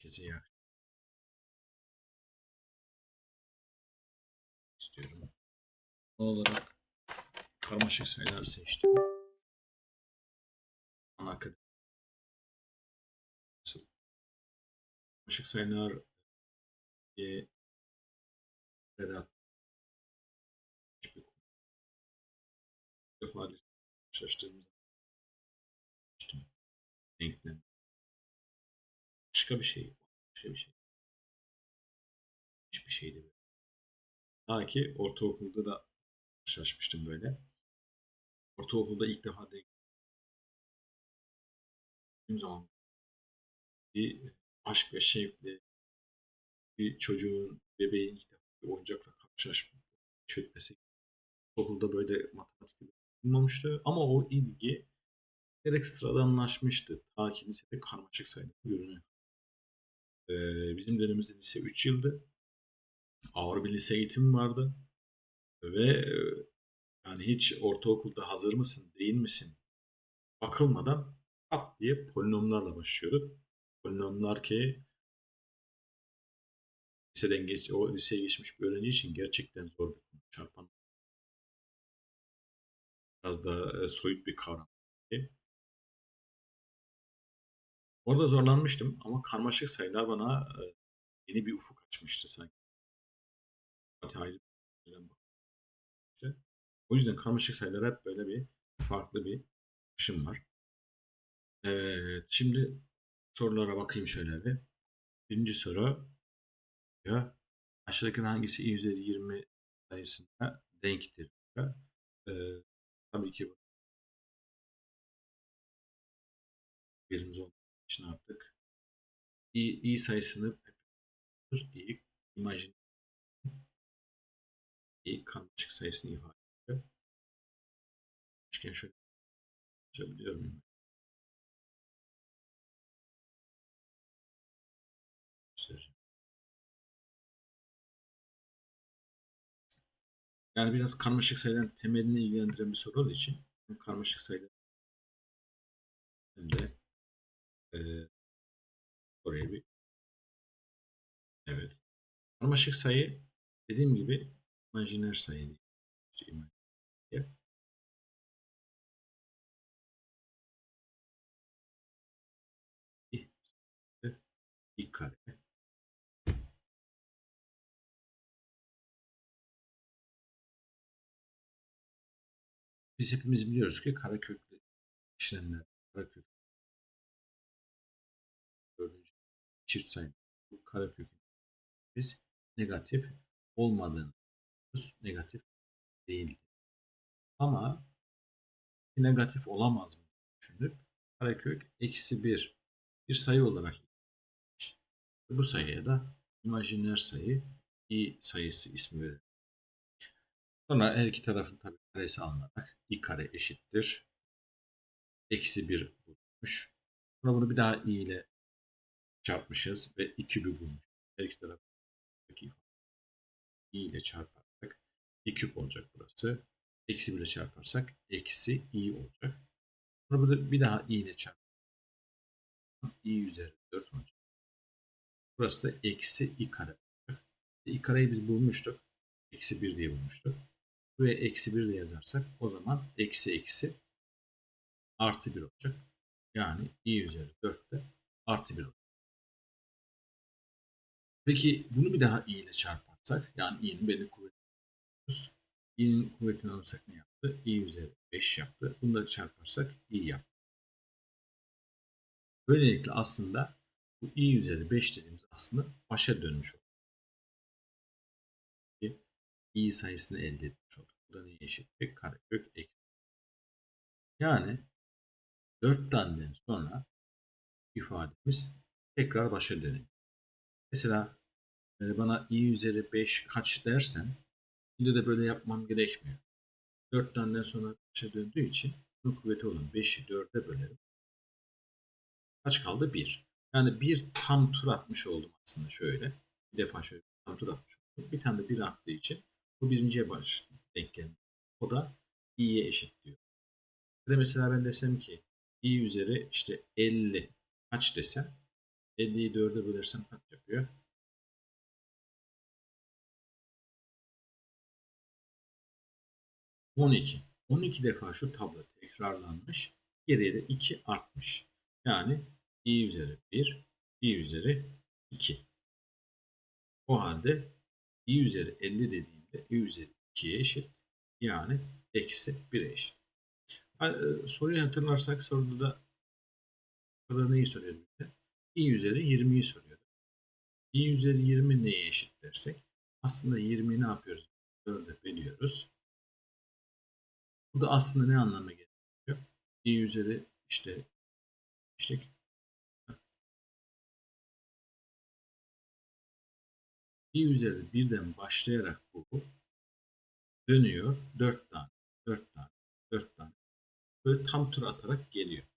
Herkese iyi istiyorum. Son olarak karmaşık sayılar seçtim. Ana. Karmaşık sayılar e, Vedat hiçbir defa karşılaştığımız işte denklem başka bir şey başka bir şey hiçbir şeydi böyle. Ta ki ortaokulda da karşılaşmıştım böyle. Ortaokulda ilk defa denk zaman bir aşk ve şevkle bir çocuğun, bebeğin ilk defa bir oyuncakla karşılaşması keşfetmesi. Okulda böyle matematik bulmamıştı ama o ilgi gerek sıradanlaşmıştı. Ta ki lisede karmaşık sayıda görünüyor. Ee, bizim dönemimizde lise 3 yıldı. Ağır bir lise eğitimi vardı. Ve e, yani hiç ortaokulda hazır mısın, değil misin? Bakılmadan pat diye polinomlarla başlıyorduk. Polinomlar ki liseden geç, o liseye geçmiş bir öğrenci için gerçekten zor bir konu. Çarpan biraz da e, soyut bir kavram. Orada zorlanmıştım ama karmaşık sayılar bana yeni bir ufuk açmıştı sanki. O yüzden karmaşık sayılar hep böyle bir farklı bir bakışım var. Evet, şimdi sorulara bakayım şöyle bir. Birinci soru ya aşağıdaki hangisi i üzeri 20 sayısına denktir? Ee, tabii ki birimiz olduğu için artık i, i sayısını i imajin i karmaşık sayısını ifade ediyor. Üçgen şöyle açabiliyor muyum? Yani biraz karmaşık sayıların temelini ilgilendiren bir soru olduğu için karmaşık sayılar hem de e, oraya bir evet. Karmaşık sayı dediğim gibi imajiner sayı imajiner. i, i kare Biz hepimiz biliyoruz ki karaköklü işlemler, karakök dördüncü çift sayı karakökün biz negatif olmadığını. Negatif değildir. Ama negatif olamaz mı düşünüp karekök eksi bir bir sayı olarak bu sayıya da imajiner sayı i sayısı ismi verilir. Sonra her iki tarafın tabi karesi alınarak i kare eşittir. Eksi 1 bulmuş. Sonra bunu bir daha i ile çarpmışız ve 2 kübü bulmuş. Her iki taraftaki i ile çarparsak 2 küp olacak burası. Eksi 1 ile çarparsak eksi i olacak. Sonra burada bir daha i ile çarparsak i üzeri 4 olacak. Burası da eksi i kare olacak. i kareyi biz bulmuştuk. Eksi 1 diye bulmuştuk. Buraya eksi 1 de yazarsak o zaman eksi eksi artı 1 olacak. Yani i üzeri 4 de artı 1 olacak. Peki bunu bir daha i ile çarparsak yani i'nin belli kuvvetini i'nin kuvvetini alırsak ne yaptı? i üzeri 5 yaptı. Bunu da çarparsak i yaptı. Böylelikle aslında bu i üzeri 5 dediğimiz aslında başa dönmüş oldu. i sayısını elde etmiş olduk. Bu da neye eşittir? Karekök eksi. Yani 4 taneden sonra ifademiz tekrar başa dönüyor. Mesela e, bana i üzeri 5 kaç dersen şimdi de böyle yapmam gerekmiyor. 4 taneden sonra başa döndüğü için bunun kuvveti olan 5'i 4'e bölerim. Kaç kaldı? 1. Yani bir tam tur atmış oldum aslında şöyle. Bir defa şöyle tam tur atmış oldum. Bir tane de bir attığı için bu birinciye baş denk geldi. O da i'ye eşit diyor. Ya mesela ben desem ki i üzeri işte 50 kaç desem 50'yi 4'e bölersem kaç yapıyor? On iki. 12 defa şu tablo tekrarlanmış. Geriye de 2 artmış. Yani i üzeri 1, i üzeri 2. O halde i üzeri 50 dediğimde i üzeri 2'ye eşit. Yani eksi 1'e eşit. E, Soruyu hatırlarsak soruda da neyi soruyordu bize? İ üzeri 20'yi soruyordu. i üzeri 20 neye eşit dersek aslında 20'yi ne yapıyoruz? 4'e bölüyoruz. Bu da aslında ne anlama geliyor? i üzeri işte işte i üzeri birden başlayarak bu dönüyor 4 tane 4 tane 4 tane böyle tam tur atarak geliyor.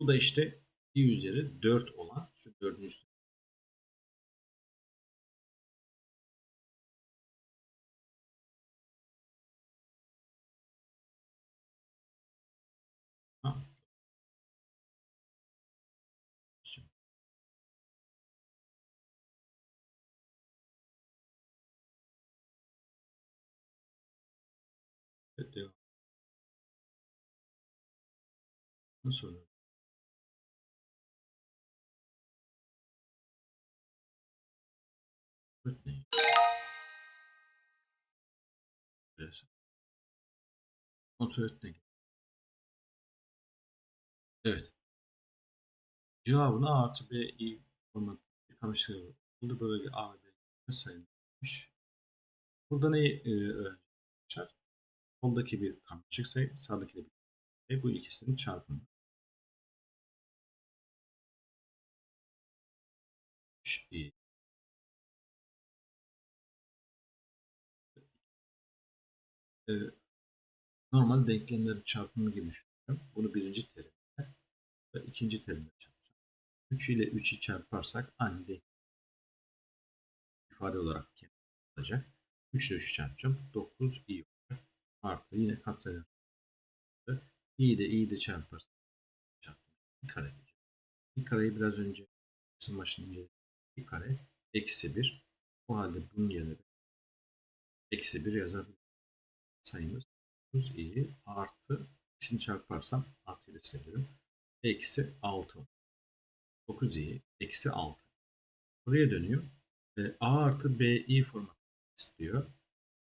Bu da işte i üzeri 4 olan şu 4'ün Evet. Nasıl? Evet, ne? Biraz. Kontrol etmek. Evet. Cevabını A artı B i format karıştırıyor. Burada böyle bir A ve B sayılmış. Burada neyi e, öğrenmişler? Soldaki bir karmaşık sayı, sağdaki de bir sayı. Bu ikisinin çarpımı. i e, normal denklemlerin çarpımı gibi düşünüyorum. Bunu birinci terimde ve ikinci terimde çarpacağım. 3 ile 3'ü çarparsak aynı denk ifade olarak olacak. 3 ile 3'ü çarpacağım. 9 i olacak. Artı yine katsayı. i ile i ile çarparsak çarptım. Bir kare diyeceğim. Bir kareyi biraz önce kısım başında inceledik. Bir kare eksi 1. O halde bunun yerine eksi 1 yazabilirim. Sayımız 9 i artı ikisini çarparsam artı ile silebilirim. Eksi 6. 9 i eksi 6. Buraya dönüyor. E, A artı BI formatı istiyor.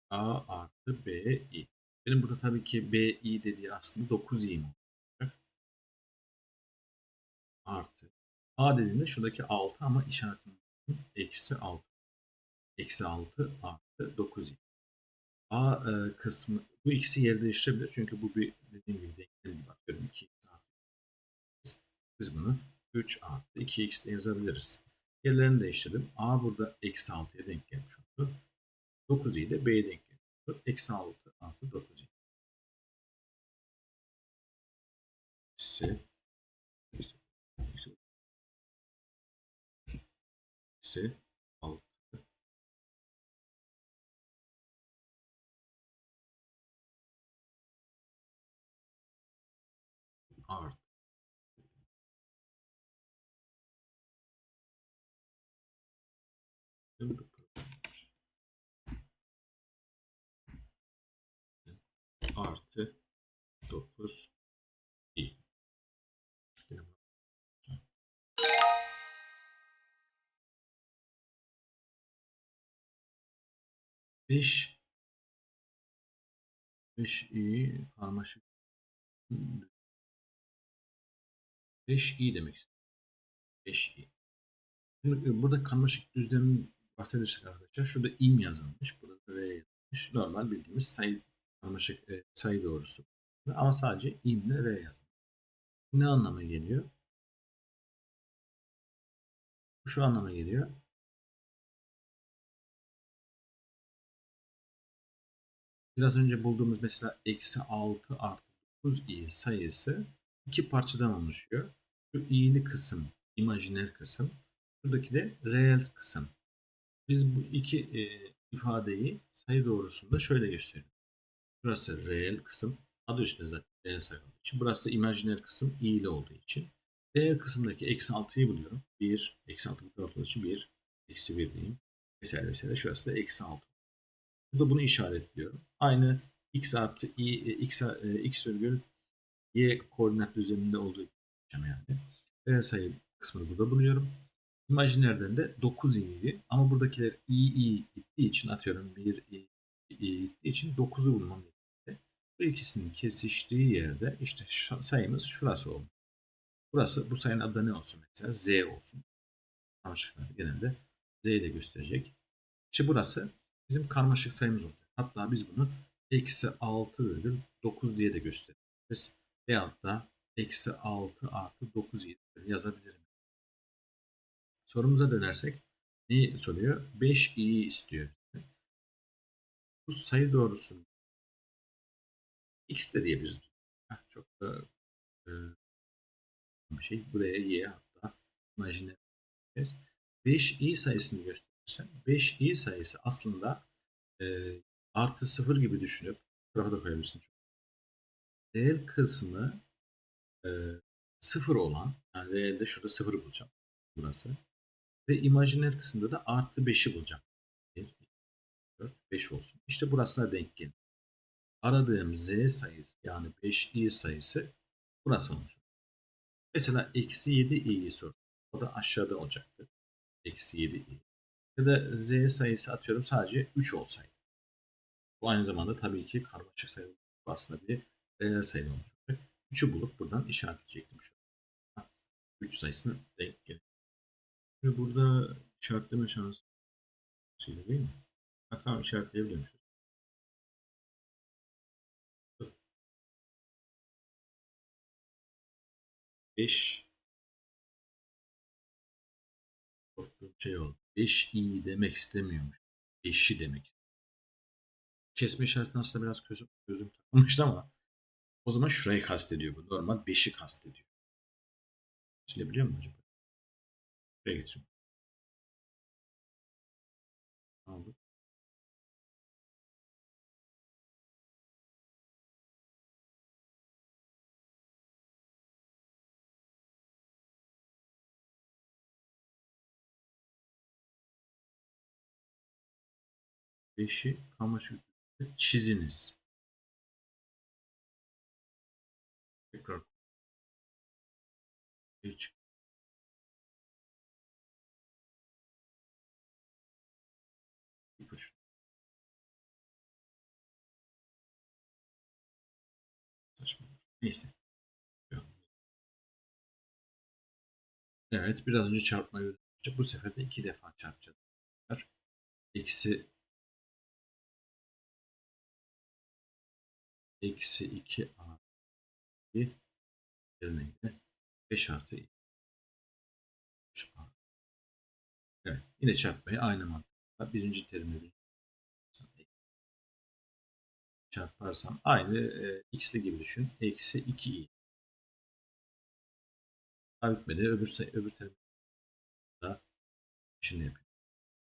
A artı BI. Benim burada tabii ki BI dediği aslında 9i mi olacak? Artı. A dediğimde şuradaki 6 ama işaretini eksi 6. Eksi 6 artı 9i. A e, kısmı bu ikisi yer değiştirebilir. Çünkü bu bir dediğim gibi denklem gibi bakıyorum. 2 artı. Biz bunu 3 artı 2x de yazabiliriz. Yerlerini değiştirdim. A burada eksi 6'ya denk gelmiş oldu. 9i'yi de B'ye denk gelmiş oldu. Eksi 6 artı 9i. Eksi eksi 6 artı artı 9 5 5 iyi karmaşık 5 iyi demek istiyorum. 5 iyi. Şimdi e, burada karmaşık düzlemi bahsedirsek arkadaşlar şurada im yazılmış. Burada r yazılmış. Normal bildiğimiz sayı karmaşık e, sayı doğrusu. Ama sadece im ile r yazılmış. Ne anlama geliyor? Şu anlama geliyor. Biraz önce bulduğumuz mesela eksi 6 artı 9 i sayısı iki parçadan oluşuyor. Şu i'li kısım imajiner kısım. Şuradaki de reel kısım. Biz bu iki e, ifadeyi sayı doğrusunda şöyle gösteriyoruz. Burası reel kısım. Adı üstünde zaten reel sayı olduğu için. Burası da imajiner kısım i ile olduğu için. Reel kısımdaki eksi 6'yı buluyorum. 1, eksi 6 bu tarafta olduğu için 1, eksi 1 diyeyim. Vesaire vesaire. Şurası da eksi 6. Burada bunu işaretliyorum. Aynı x artı i, e, x, e, x virgül y koordinat düzeninde olduğu için yani. Reel sayı kısmını burada buluyorum. İmajinerden de 9 i'ydi. Ama buradakiler i i gittiği için atıyorum 1 i, gittiği için 9'u bulmam gerekti. Bu ikisinin kesiştiği yerde işte sayımız şurası oldu. Burası bu sayının adı ne olsun mesela z olsun. Karmaşıkları genelde z ile gösterecek. İşte burası bizim karmaşık sayımız olacak. Hatta biz bunu eksi 6 bölü 9 diye de gösteririz. Veyahut da eksi 6 artı 9 diye yazabilirim. Sorumuza dönersek neyi soruyor? 5 i'yi istiyor. Bu sayı doğrusu x de diyebiliriz. Heh, çok da e, bir şey. Buraya y hatta imajiner 5 i sayısını gösterirsem 5 i sayısı aslında e, artı 0 gibi düşünüp tarafa da koyabilirsin. Reel kısmı e, 0 olan yani reelde şurada 0 bulacağım. Burası. Ve imajiner kısımda da artı 5'i bulacağım. 1, 2, 4, 5 olsun. İşte burasına denk gelir. Aradığım z sayısı yani 5i sayısı burası olmuş. Mesela eksi 7i'yi sor. O da aşağıda olacaktı. Eksi 7i. Ya da z sayısı atıyorum sadece 3 olsaydı. Bu aynı zamanda tabii ki karmaşık sayı aslında bir reel sayı olmuş olacak. 3'ü bulup buradan işaretleyecektim şu an. 3 sayısını denk gelir. Ve burada işaretleme şansı değil mi? Ha, tamam işaretleyebiliyormuşuz. Beş korktuğum şey oldu. 5 i demek istemiyormuş. 5'i demek. Kesme işaretini aslında biraz gözüm, gözüm takılmıştı ama o zaman şurayı kastediyor bu. Normal 5'i kastediyor. Silebiliyor mu acaba? Şuraya geçeyim. 5'i kamaşık çiziniz. Tekrar şey geç. Neyse. Evet biraz önce çarpma yürüyecek. Bu sefer de iki defa çarpacağız. İkisi eksi 2 artı 2 yerine 5 artı 2. Evet. Yine çarpmayı aynı mantıkla birinci terimleri çarparsam aynı e, x'li gibi düşün. Eksi 2i. Daha bitmedi. Öbür, öbür terim da şimdi yapayım.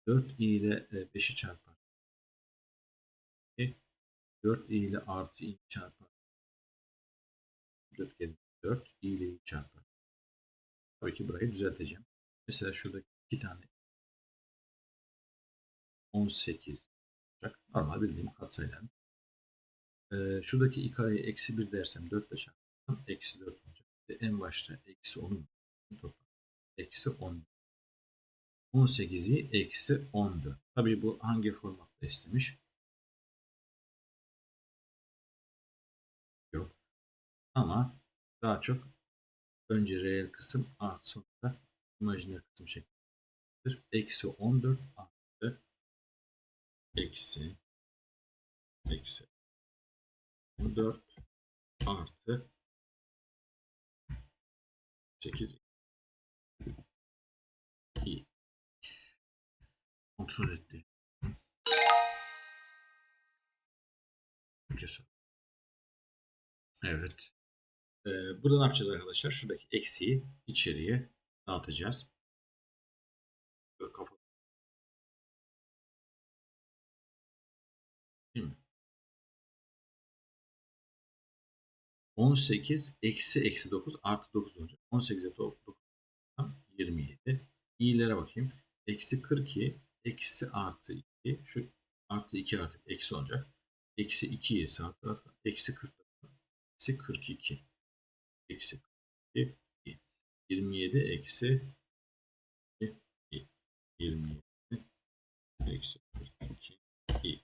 4i ile 5'i çarpar. 4i ile artı i çarpar. 4 kere 4 i ile i çarpar. Tabii ki burayı düzelteceğim. Mesela şuradaki iki tane 18 olacak. Normal bildiğim katsayılarım. Ee, şuradaki i kareyi eksi 1 dersem 4 ile çarparsam eksi 4 olacak. Ve en başta eksi 10'un toplam. Eksi 10. 18'i eksi 14. Tabii bu hangi formatta istemiş? Ama daha çok önce reel kısım artı sonra imajiner kısım şeklindedir. Eksi 14 artı eksi eksi 14 artı 8 iyi. Kontrol etti. Evet. Ee, burada ne yapacağız arkadaşlar? Şuradaki eksiği içeriye dağıtacağız. Değil mi? 18 eksi eksi 9 artı 9 olacak. 18'e 9 27. İyilere bakayım. Eksi 42 eksi artı 2 şu artı 2 artık eksi olacak. Eksi 2'yi sağ tarafa eksi 40 eksi 42 eksi 42 27 eksi 27 eksi 42 iyi.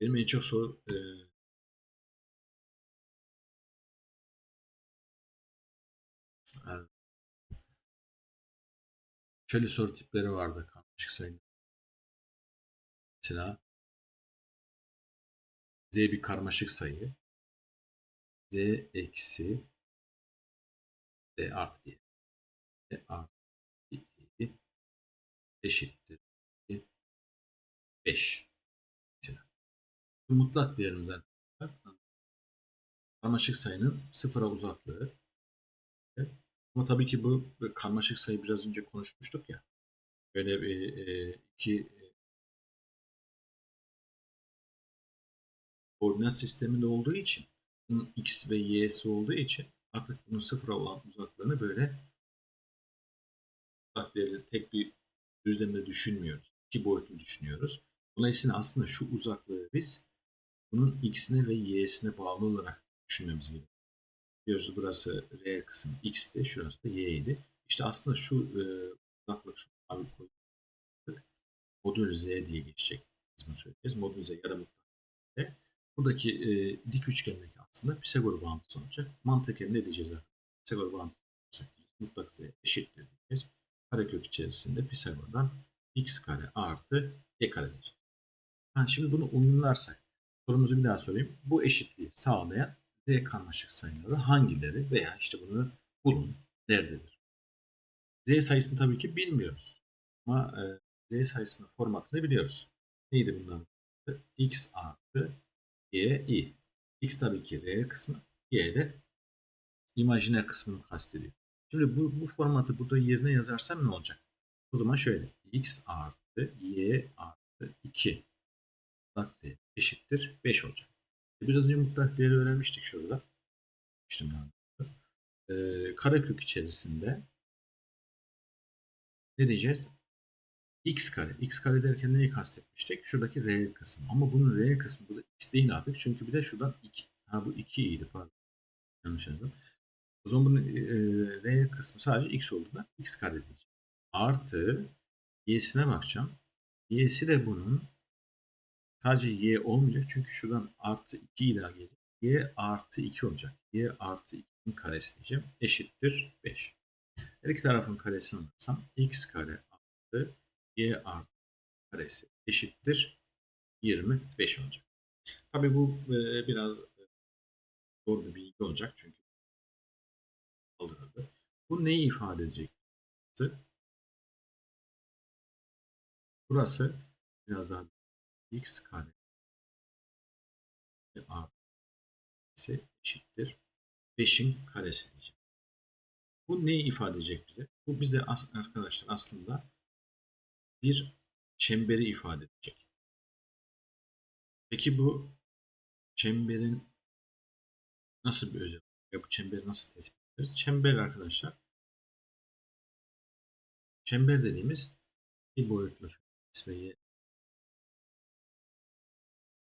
Benim en çok soru e, şöyle soru tipleri vardı karmaşık sayı. Mesela z bir karmaşık sayı. z eksi z artı diye. z artı 7 eşittir 5. Mesela. Mutlak değerimiz. Karmaşık sayının sıfıra uzaklığı. Ama tabii ki bu karmaşık sayı biraz önce konuşmuştuk ya. Böyle bir e, iki koordinat sisteminde olduğu için bunun x ve y'si olduğu için artık bunun sıfıra olan uzaklığını böyle uzak tek bir düzlemde düşünmüyoruz. İki boyutlu düşünüyoruz. Dolayısıyla aslında şu uzaklığı biz bunun x'ine ve y'sine bağlı olarak düşünmemiz gerekiyor. Diyoruz burası r kısım x'ti, şurası da y'ydi. İşte aslında şu e, uzaklık şu abi koyduk. Modül z diye geçecek. Biz bunu söyleyeceğiz. Modül z ya da mutlak. Buradaki e, dik üçgendeki aslında Pisagor bağıntısı olacak. Mantıken ne diyeceğiz? Pisagor bağıntısı olacak. Mutlak z eşittir diyeceğiz. Karekök içerisinde Pisagor'dan x kare artı y kare diyeceğiz. Yani şimdi bunu uyumlarsak sorumuzu bir daha sorayım. Bu eşitliği sağlayan z karmaşık sayıları hangileri veya işte bunu bulun nerededir? Z sayısını tabii ki bilmiyoruz. Ama e, Z sayısının formatını biliyoruz. Neydi bundan? X artı Y, I. X tabii ki R kısmı. Y de imajiner kısmını kastediyor. Şimdi bu, bu formatı burada yerine yazarsam ne olacak? O zaman şöyle. X artı Y artı 2 mutlak değer eşittir 5 olacak. E, biraz önce mutlak değeri öğrenmiştik şurada. İşlemden. Ee, karekök içerisinde ne diyeceğiz? x kare. x kare derken neyi kastetmiştik? Şuradaki r kısmı. Ama bunun r kısmı burada x değil artık. Çünkü bir de şuradan 2. Ha bu 2 iyiydi pardon. Yanlış yazdım. O zaman bunun e, r kısmı sadece x olduğunda x kare. Artı y'sine bakacağım. y'si de bunun sadece y olmayacak. Çünkü şuradan artı 2 ile gelecek. y artı 2 olacak. y artı 2'nin karesi diyeceğim. Eşittir 5. Her iki tarafın karesini alırsam x kare artı y artı karesi eşittir 25 olacak. Tabi bu e, biraz zor bir bilgi olacak çünkü alınırdı. Bu neyi ifade edecek? Burası biraz daha x kare artı eşittir 5'in karesi diyeceğim. Bu neyi ifade edecek bize? Bu bize arkadaşlar aslında bir çemberi ifade edecek. Peki bu çemberin nasıl bir özelliği? Ya bu çemberi nasıl tespit ederiz? Çember arkadaşlar çember dediğimiz bir boyutlu y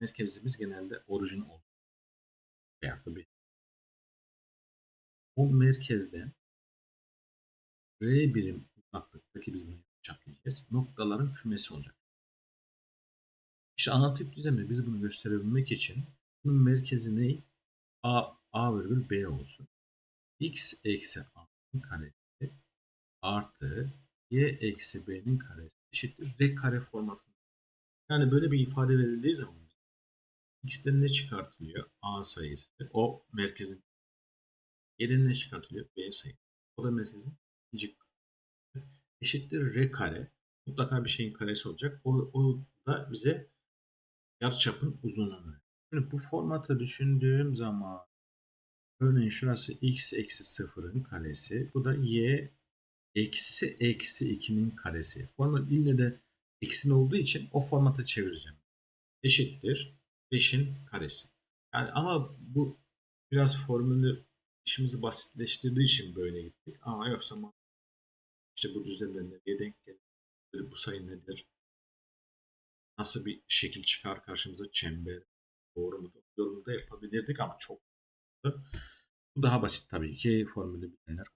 merkezimiz genelde orijin olur. Veyahut da bir o merkezden R birim uzaklıktaki biz bunu çaplayacağız. Noktaların kümesi olacak. İşte analitik düzlemde biz bunu gösterebilmek için bunun merkezi ne? A, A virgül B olsun. X eksi A'nın karesi artı y eksi b'nin karesi eşittir r kare formatında. Yani böyle bir ifade verildiği zaman x'ten ne çıkartılıyor? a sayısı. O merkezin. Y'den ne çıkartılıyor? b sayısı. O da merkezin ikinci eşittir r kare. Mutlaka bir şeyin karesi olacak. O, o da bize yarıçapın uzunluğunu. Şimdi bu formatı düşündüğüm zaman örneğin şurası x eksi sıfırın karesi. Bu da y eksi eksi 2'nin karesi. Format ille de eksin olduğu için o formata çevireceğim. Eşittir 5'in karesi. Yani ama bu biraz formülü işimizi basitleştirdiği için böyle gittik. Ama yoksa işte bu düzenler nereye denk gelir? Bu sayı nedir? Nasıl bir şekil çıkar karşımıza? Çember doğru mu? Yorumu da yapabilirdik ama çok bu daha basit tabii ki formülü bilenler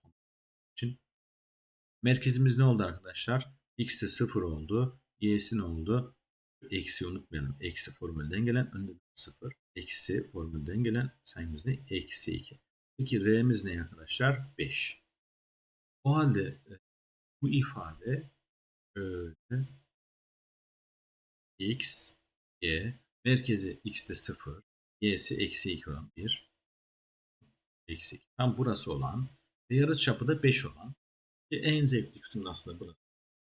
için. Merkezimiz ne oldu arkadaşlar? X'e 0 oldu. Y'si ne oldu? Eksi unutmayalım. Eksi formülden gelen önde 0. Eksi formülden gelen sayımız ne? Eksi 2. Peki R'miz ne arkadaşlar? 5. O halde e, bu ifade şöyle x, y, merkezi x'te 0, y'si eksi 2 olan 1, eksi 2. Tam burası olan ve yarıçapı da 5 olan. Ki en zevkli kısmı aslında burası.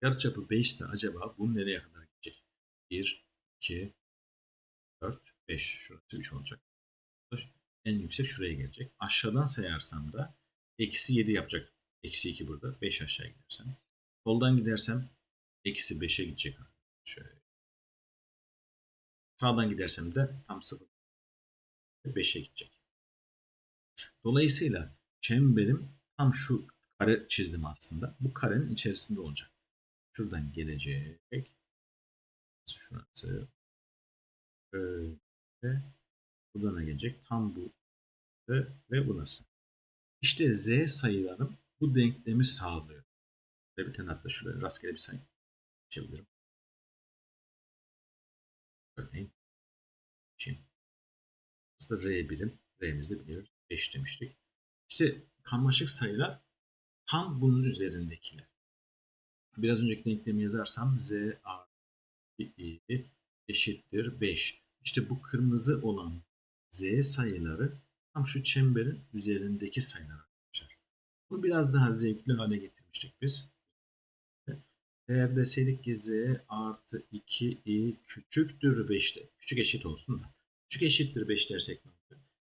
Yarıçapı 5 ise acaba bu nereye kadar gidecek? 1, 2, 4, 5. Şurası 3 olacak. En yüksek şuraya gelecek. Aşağıdan sayarsam da eksi 7 yapacak. Eksi 2 burada. 5 aşağı gidersem. Soldan gidersem eksi 5'e gidecek. Şöyle. Sağdan gidersem de tam 0. 5'e gidecek. Dolayısıyla çemberim tam şu kare çizdim aslında. Bu karenin içerisinde olacak. Şuradan gelecek. Şurası. Böyle. Buradan gelecek. Tam bu. Ve burası. İşte z sayılarım bu denklemi sağlıyor. Ve bir tane hatta şuraya rastgele bir sayı çeviririm. Örneğin. Aslında R birim. R'mizi biliyoruz. 5 demiştik. İşte karmaşık sayılar tam bunun üzerindekiler. Biraz önceki denklemi yazarsam z artı i eşittir 5. İşte bu kırmızı olan z sayıları tam şu çemberin üzerindeki sayılar arkadaşlar. Bunu biraz daha zevkli hale getirmiştik biz. Eğer deseydik ki z artı 2i küçüktür 5'te. Küçük eşit olsun da. Küçük eşittir 5 dersek ne?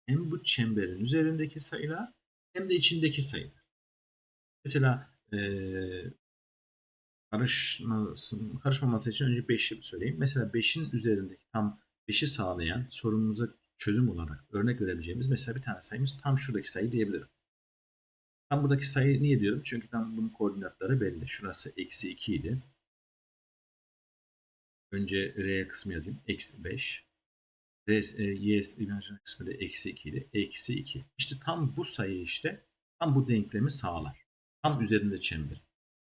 Hem bu çemberin üzerindeki sayılar hem de içindeki sayılar. Mesela ee, karışmasın, karışmaması için önce 5'i söyleyeyim. Mesela 5'in üzerindeki tam 5'i sağlayan sorunumuza çözüm olarak örnek verebileceğimiz mesela bir tane sayımız tam şuradaki sayı diyebilirim. Tam buradaki sayı niye diyorum? Çünkü tam bunun koordinatları belli. Şurası eksi 2 idi. Önce R kısmı yazayım. Eksi 5. R, e, Y imajinar kısmı da eksi 2 idi. Eksi 2. İşte tam bu sayı işte tam bu denklemi sağlar. Tam üzerinde çember.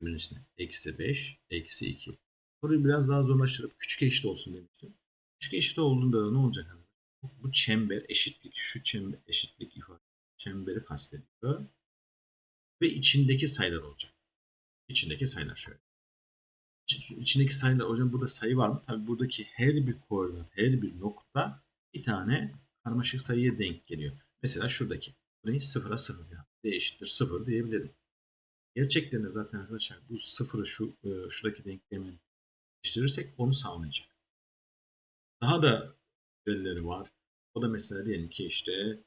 Birincisine. Eksi 5, eksi 2. Soruyu biraz daha zorlaştırıp küçük eşit olsun demiştim. Küçük eşit olduğunda ne olacak? Bu çember eşitlik, şu çember eşitlik ifade çemberi kastediyor ve içindeki sayılar olacak. İçindeki sayılar şöyle. İçindeki sayılar hocam burada sayı var mı? Tabii buradaki her bir koordinat, her bir nokta bir tane karmaşık sayıya denk geliyor. Mesela şuradaki. Burayı sıfıra sıfır yani. D eşittir sıfır diyebilirim. Gerçekten de zaten arkadaşlar bu sıfırı şu e, şuradaki denklemi değiştirirsek onu sağlayacak. Daha da güzelleri var. O da mesela diyelim ki işte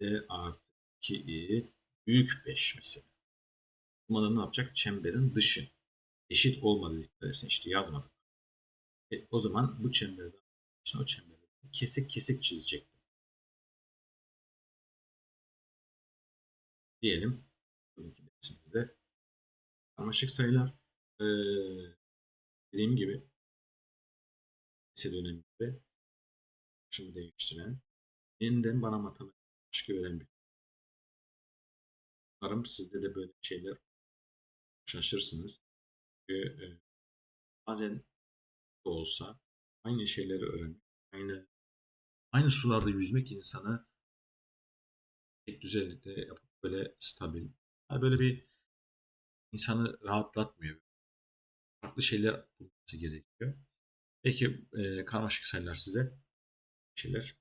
D artı 2i büyük 5 mesela numara ne yapacak? Çemberin dışı. Eşit olmadığı dikkat işte yazmadık. E, o zaman bu çemberden için o çemberi kesik kesik çizecektim. Diyelim bugünkü dersimizde karmaşık sayılar ee, dediğim gibi lise döneminde şimdi değiştiren yeniden bana matematik aşkı veren bir Umarım sizde de böyle şeyler şaşırsınız. Çünkü e, bazen de olsa aynı şeyleri öğrenmek, aynı aynı sularda yüzmek insanı tek düzenlikte yapıp böyle stabil, yani böyle bir insanı rahatlatmıyor. Farklı şeyler bulması gerekiyor. Peki e, karmaşık sayılar size şeyler